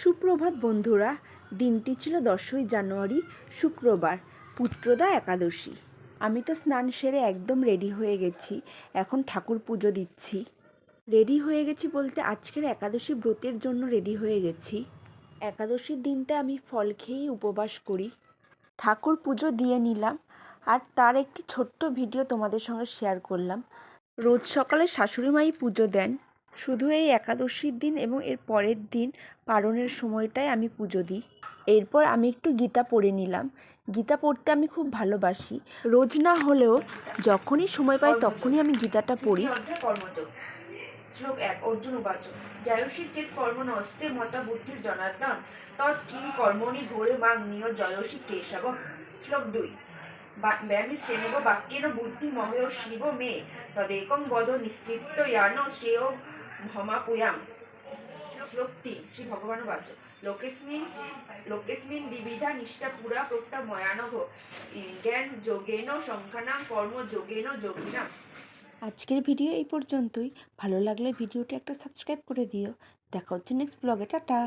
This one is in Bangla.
সুপ্রভাত বন্ধুরা, দিনটি ছিল দশই জানুয়ারি, শুক্রবার, পুত্রদা একাদশী। আমি তো স্নান সেরে একদম রেডি হয়ে গেছি, এখন ঠাকুর পুজো দিচ্ছি। রেডি হয়ে গেছি বলতে আজকের একাদশী ব্রতের জন্য রেডি হয়ে গেছি। একাদশীর দিনটা আমি ফল খেয়েই উপবাস করি। ঠাকুর পুজো দিয়ে নিলাম, আর তার একটি ছোট্ট ভিডিও তোমাদের সঙ্গে শেয়ার করলাম। রোজ সকালে শাশুড়ি মাই পুজো দেন শুধু এই একাদশীর দিন এবং এর পরের দিন পারণের সময়টায় আমি পুজো দিই। এরপর আমি একটু গীতা পড়ে নিলাম। গীতা পড়তে আমি খুব ভালোবাসি। রোজ না হলেও যখনই সময় পাই তখনই আমি গীতাটা পড়ি। শ্লোক এক, অর্জুন উবাচ জায়সী চেত কর্ম নস্তে মতা বুদ্ধির জনার্দন। তৎ কিং কর্মণি ঘোরে মাং নিয় জয়সী কেশব। শ্লোক দুই, বা- ব্যায়ামি শ্রেণীব বাক্যেন বুদ্ধি মহেয় শিব মে। তদেকং বদ নিশ্চিত ইয়ান শ্রেয় ভমাপুয়াম। শ্লোকটি শ্রী ভগবান বাচ লোকেস্মিন লোকেস্মিন দ্বিবিধা নিষ্ঠা পুরা প্রত্যা ময়ানঘ জ্ঞান যোগেন সংখ্যানাম কর্ম যোগেন যোগিনাম। আজকের ভিডিও এই পর্যন্তই। ভালো লাগলে ভিডিওটা একটা সাবস্ক্রাইব করে দিও। দেখা হচ্ছে নেক্সট ব্লগে টাটা।